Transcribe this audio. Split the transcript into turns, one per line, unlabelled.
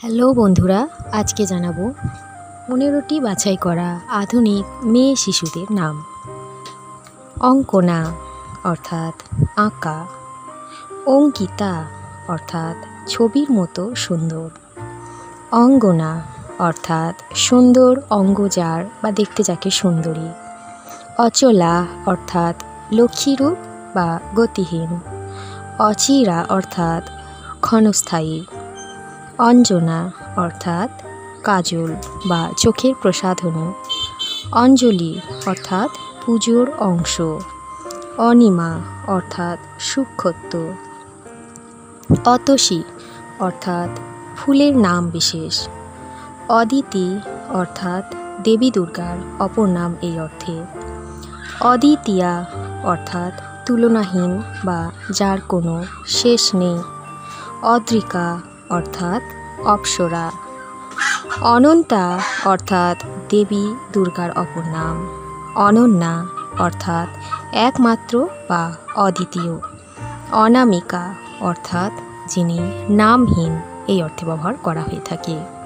Hello বন্ধুরা, আজকে জানাব পনেরোটি বাছাই করা আধুনিক মেয়ে শিশুদের নাম। অঙ্কনা, অর্থাৎ আঁকা। অঙ্কিতা, অর্থাৎ ছবির মতো সুন্দর। অঙ্গনা, অর্থাৎ সুন্দর অঙ্গ যার বা দেখতে যাকে সুন্দরী। অচলা, অর্থাৎ লক্ষ্মীরূপ বা গতিহীন। অচিরা, অর্থাৎ ক্ষণস্থায়ী। অঞ্জনা, অর্থাৎ কাজল বা চোখের প্রসাধনী। অঞ্জলি, অর্থাৎ পুজোর অংশ। অনিমা, অর্থাৎ সূক্ষত্ব অতসী, অর্থাৎ ফুলের নাম বিশেষ। অদিতি, অর্থাৎ দেবী দুর্গার অপর নাম এই অর্থে। অদ্বিতীয়া অর্থাৎ তুলনাহীন বা যার কোনো শেষ নেই। অদ্রিকা অর্থাৎ অপ্সরা। অনন্তা অর্থাৎ দেবী দুর্গার অপর নাম। অনন্যা অর্থাৎ একমাত্র বা অদ্বিতীয়। অনামিকা অর্থাৎ যিনি নামহীন, এই অর্থে ব্যবহার করা হয়ে থাকে।